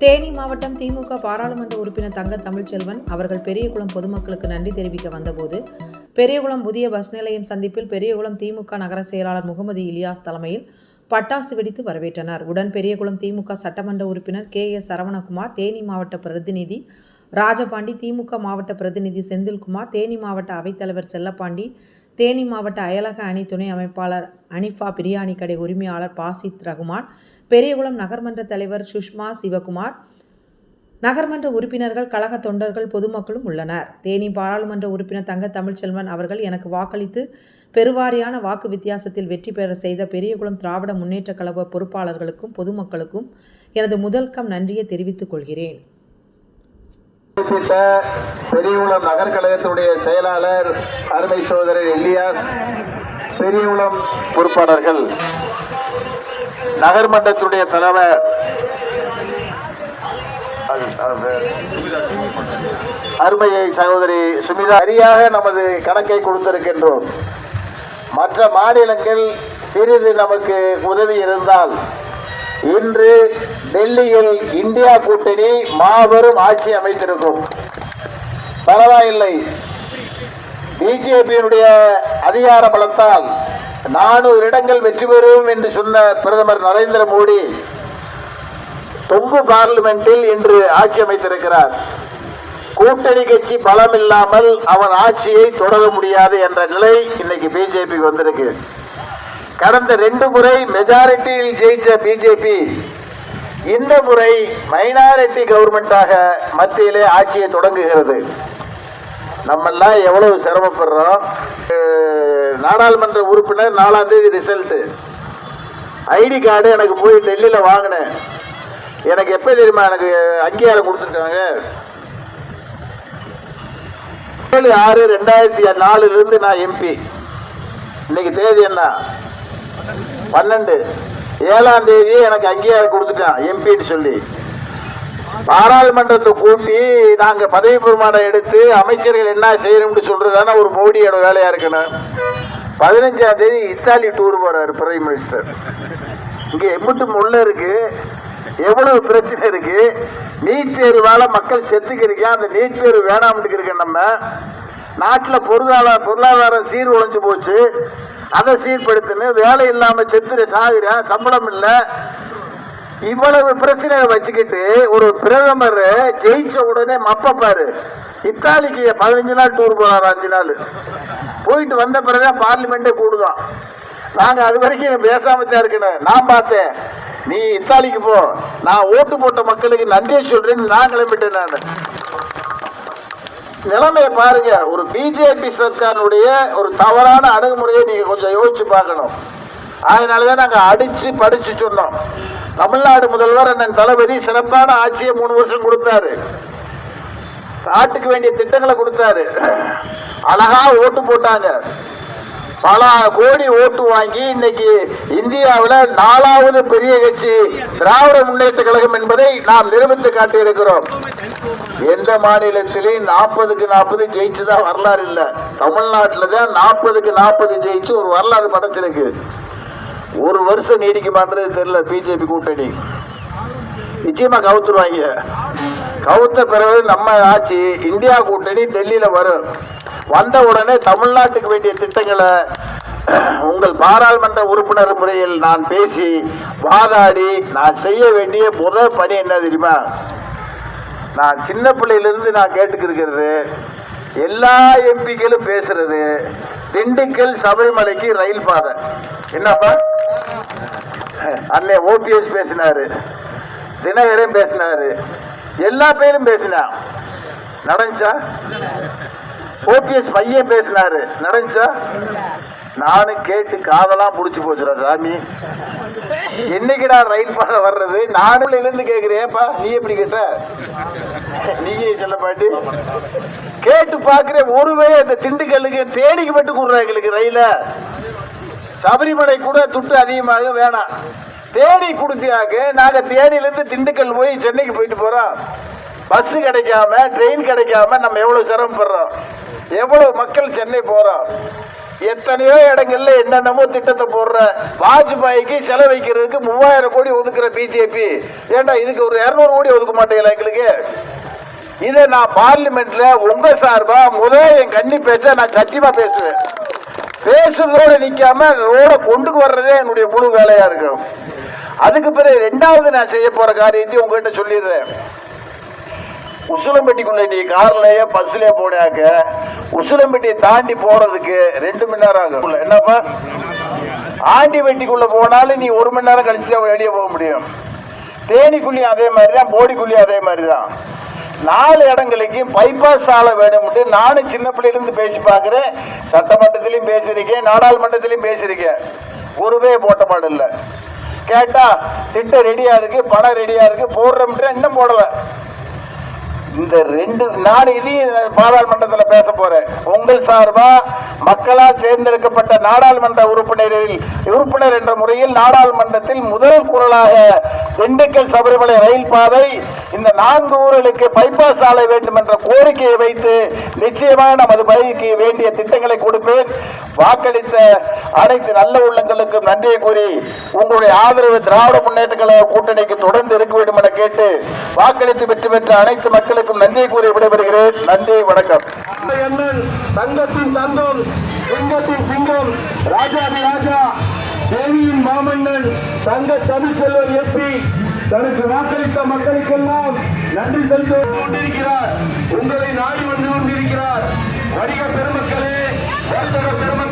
தேனி மாவட்டம் திமுக பாராளுமன்ற உறுப்பினர் தங்க தமிழ்ச்செல்வன் அவர்கள் பெரியகுளம் பொதுமக்களுக்கு நன்றி தெரிவிக்க வந்தபோது பெரியகுளம் புதிய பஸ் நிலையம் சந்திப்பில் பெரியகுளம் திமுக நகர செயலாளர் முகமது இலியாஸ் தலைமையில் பட்டாசு வெடித்து வரவேற்றனர். உடன் பெரியகுளம் திமுக சட்டமன்ற உறுப்பினர் கே எஸ் சரவணகுமார் தேனி மாவட்ட பிரதிநிதி ராஜபாண்டி திமுக மாவட்ட பிரதிநிதி செந்தில்குமார் தேனி மாவட்ட அவைத்தலைவர் செல்லப்பாண்டி தேனி மாவட்ட அயலக அணி துணை அமைப்பாளர் அனிஃபா பிரியாணி கடை உரிமையாளர் பாசித் ரகுமான் பெரியகுளம் நகர்மன்ற தலைவர் சுஷ்மா சிவகுமார் நகர்மன்ற உறுப்பினர்கள் கழக தொண்டர்கள் பொதுமக்களும் உள்ளனர். தேனி பாராளுமன்ற உறுப்பினர் தங்க தமிழ்ச்செல்வன் அவர்கள் எனக்கு வாக்களித்து பெருவாரியான வாக்கு வித்தியாசத்தில் வெற்றி பெற செய்த பெரியகுளம் திராவிட முன்னேற்றக் கழக பொறுப்பாளர்களுக்கும் பொதுமக்களுக்கும் எனது முதல்கம் நன்றியை தெரிவித்துக் கொள்கிறேன். குறிப்பிட்ட பெரியகுளம் நகர்கழகத்தினுடைய செயலாளர் அருமை சோதரர் எல்லியாஸ் பெரியகுளம் பொறுப்பாளர்கள் நகர்மன்றத்துடைய தலைவர் அருமையை சகோதரி சுமிதா சரியாக நமது கணக்கை கொடுத்திருக்கின்றோம். மற்ற மாநிலங்கள் சிறிது நமக்கு உதவி இருந்தால் இன்று டெல்லியில் இந்தியா கூட்டணி மாபெரும் ஆட்சி அமைத்திருக்கும். பரவாயில்லை. பிஜேபியினுடைய அதிகார பலத்தால் நானூறு இடங்கள் வெற்றி பெறும் என்று சொன்ன பிரதமர் நரேந்திர மோடி தொங்கு பார்லிமெண்டில் இன்று ஆட்சி அமைத்திருக்கிறார். கூட்டணி கட்சி பலம் இல்லாமல் அவன் ஆட்சியை தொடர முடியாது என்ற நிலை இன்னைக்கு பிஜேபிக்கு வந்திருக்கு. கடந்த ரெண்டு முறை மெஜாரிட்டியில் ஜெயிச்ச பிஜேபி இந்த முறை மைனாரிட்டி கவர்மெண்டாக மத்தியிலே ஆட்சியை தொடங்குகிறது. நம்மெல்லாம் எவ்வளவு சிரமப்படுறோம்? நாடாளுமன்ற உறுப்பினர் நாலாம் தேதி ரிசல்ட்டு ஐடி கார்டு எனக்கு போய் டெல்லியில் வாங்கினேன். எனக்கு எப்போ தெரியுமா எனக்கு அங்கீகாரம் கொடுத்துருக்காங்க? ஏழு ஆறு ரெண்டாயிரத்தி நாலுலேருந்து நான் எம்பி இன்னைக்கு தேதி என்ன? பன்னெண்டு. ஏழாம் தேதி எனக்கு அங்கீகாரம் கொடுத்துட்டான் எம்பின்னு சொல்லி. பாராளுமன்றத்தை கூட்டி நாங்க பதவி பிரமாணம் எடுத்து அமைச்சர்கள் என்ன செய்யணும்னு சொல்றதான ஒரு மோடியோட வேலையா இருக்கணும் பதினஞ்சாம் தேதி இத்தாலி டூர் போறாரு பிரைம் மினிஸ்டர் இங்க எம்பிட்டும் உள்ள இருக்கு. எவ்வளவு பிரச்சனை இருக்கு? நீட் தேர்வால மக்கள் செத்துக்கிறீங்க அந்த நீட் தேர்வு வேணாம்னு இருக்க நம்ம நாட்டில் பொருளாதார பொருளாதாரம் சீர் உழைஞ்சு போச்சு. அதை சீர்படுத்தணும் வேலை இல்லாம செத்துற சாகுறேன் சம்பளம் இல்லை. இவ்வளவு பிரச்சனையை வச்சுக்கிட்டு ஒரு பிரதமர் ஜெயிச்ச உடனே மப்பப்பாரு இத்தாலிக்கு பதினஞ்சு நாள் டூர் போறாரு அஞ்சு நாள். போயிட்டு வந்த பிறகுதான் பார்லிமெண்ட்டே கூடுதான். நாங்க அது வரைக்கும் பேசாமல் தான் இருக்கணும். நான் பார்த்தேன். நீ இத்தாலிக்கு போ. நான் ஓட்டு போட்ட மக்களுக்கு நன்றியை சொல்றேன்னு நான் கிளம்பிட்டேன் நான். நிலைமையை பாருங்க. ஒரு பிஜேபி சர்க்காருடைய ஒரு தவறான அணுகுமுறையை நீங்க கொஞ்சம் யோசிச்சு பார்க்கணும். அதனாலதான் நாங்க அடிச்சு படிச்சு சொன்னோம். தமிழ்நாடு முதல்வர் அண்ணன் தளபதி சிறப்பான ஆட்சியை மூணு வருஷம் கொடுத்தாரு. நாட்டுக்கு வேண்டிய திட்டங்களை கொடுத்தாரு. அழகா ஓட்டு போட்டாங்க. பல கோடி ஓட்டு வாங்கி இன்னைக்கு இந்தியாவில் நாலாவது பெரிய கட்சி திராவிட முன்னேற்ற கழகம் என்பதை நாம் நிரூபித்து காட்டியிருக்கிறோம். எந்த மாநிலத்திலையும் நாற்பதுக்கு நாற்பது ஜெயிச்சுதான் வரலாறு இல்லை. தமிழ்நாட்டில் தான் நாற்பதுக்கு நாற்பது ஜெயிச்சு ஒரு வரலாறு படைச்சிருக்கு. ஒரு வருஷம் நீடிக்குமான்றது தெரியல பிஜேபி கூட்டணி. நிச்சயமா கவுத்துருவாங்க. கவுத்த பிறகு நம்ம ஆட்சி இந்தியா கூட்டணி டெல்லியில வரும். வந்த உடனே தமிழ்நாட்டுக்கு வேண்டிய திட்டங்களை உங்கள் பாராளுமன்ற உறுப்பினர் முறையில் நான் பேசி வாதாடி நான் செய்ய வேண்டிய முதல் பணி என்ன தெரியுமா? நான் சின்ன பிள்ளையிலிருந்து நான் கேட்டுக்கிருக்கிறது எல்லா எம்பிக்களும் பேசுறது திண்டுக்கல் சபரிமலைக்கு ரயில் பாதை. என்னப்பா? அண்ணே ஓபிஎஸ் பேசினாரு தினகரன் பேசினாரு எல்லா பேரும் பேசினா. நடந்துச்சா? ஓபிஎஸ் பையன் பேசினாரு நடந்துச்சா? நானும் கேட்டு காதெல்லாம் புடிச்சு போச்சுடா சாமி. என்னைக்குடா ரயில் பாதை வர்றது? நானும் எழுந்து கேட்குறேன்ப்பா நீ எப்படி கேட்ட? நீங்க சொல்ல பாட்டி. கேட்டு பாக்குறேன் ஒருவே இந்த திண்டுக்கல்லுக்கு தேனிக்கு மட்டும் கூடுறா எங்களுக்கு ரயில. சபரிமலை கூட துட்டு அதிகமாக வேணாம். தேனி கொடுத்தியாக்க நாங்க தேனியிலிருந்து திண்டுக்கல் போய் சென்னைக்கு போயிட்டு போறோம். பஸ் கிடைக்காம ட்ரெயின் கிடைக்காம நம்ம எவ்வளவு சிரமப்படுறோம். எவ்வளவு மக்கள் சென்னை போறோம். எத்தனையோ இடங்கள்ல என்னென்னமோ திட்டத்தை போடுற வாஜ்பாய்க்கு செலவைக்கிறதுக்கு மூவாயிரம் கோடி ஒதுக்குற பிஜேபி ஏன்டா இதுக்கு ஒரு இருநூறு கோடி ஒதுக்க மாட்டேங்களா எங்களுக்கு? இதை நான் பார்லிமெண்ட்ல உங்க சார்பா முத என் கண்ணி பேச்ச நான் சத்தியமா பேசுவேன். பேசுறதோட நிக்காம ரோட கொண்டு வர்றதே என்னுடைய முழு வேலையா இருக்கும். அதுக்கு பிறகு ரெண்டாவது நான் செய்ய போற காரியத்தையும் உங்ககிட்ட சொல்லிடுறேன். உசிலம்பட்டிக்குள்ள நீ கார்லயே பஸ்லயே போனாக்க உசிலம்பட்டியை தாண்டி போறதுக்கு ரெண்டு மணி நேரம் ஆகும். என்னப்பா? ஆண்டி வெட்டிக்குள்ள போனாலும் நீ ஒரு மணி நேரம் கழிச்சு தான் வெளியே போக முடியும். தேனிக்குள்ளியும் அதே மாதிரி தான் போடிக்குள்ளியும் அதே மாதிரி தான் நாலு இடங்களுக்கு பைபாஸ் சாலை வேணும்ட்டு நானும் சின்ன பிள்ளையிலிருந்து பேசி பார்க்குறேன். சட்டமன்றத்திலையும் பேசியிருக்கேன் நாடாளுமன்றத்திலையும் பேசியிருக்கேன். ஒருவே போட்ட பாடு இல்லை. கேட்டா திட்டம் ரெடியா இருக்கு பணம் ரெடியா இருக்கு போடுறோம்ட்டு இன்னும் போடலை. இந்த ரெண்டு நான் இதையும் பாராளுமன்றத்தில் பேச போறேன். உங்கள் சார்பா மக்களால் தேர்ந்தெடுக்கப்பட்ட நாடாளுமன்ற உறுப்பினரில் உறுப்பினர் என்ற முறையில் நாடாளுமன்றத்தில் முதல் குரலாக திண்டுக்கல் சபரிமலை ரயில் பாதை இந்த நான்கு ஊர்களுக்கு பைபாஸ் சாலை வேண்டும் என்ற கோரிக்கையை வைத்து நிச்சயமாக நமது பகுதிக்கு வேண்டிய திட்டங்களை கொடுப்பேன். வாக்களித்த அனைத்து நல்ல உள்ளங்களுக்கும் நன்றியை கூறி உங்களுடைய ஆதரவு திராவிட முன்னேற்ற கழக கூட்டணிக்கு தொடர்ந்து இருக்க வேண்டும் என கேட்டு வாக்களித்து வெற்றி பெற்ற அனைத்து அனைவருக்கும் நன்றி கூறி விடைபெறுகிறேன். நன்றி வணக்கம். தங்கத்தின் தங்கம் சிங்கத்தின் சிங்கம் ராஜாதி ராஜா தேவியின் மாமன்னன் தங்க தமிழ்ச்செல்வன் எம்பி தனக்கு வாக்களித்த மக்களுக்கெல்லாம் நன்றி செலுத்த கொண்டிருக்கிறார் உங்களை நாடி வந்து கொண்டிருக்கிறார். வணிக பெருமக்களே வர்த்தக பெருமக்கள்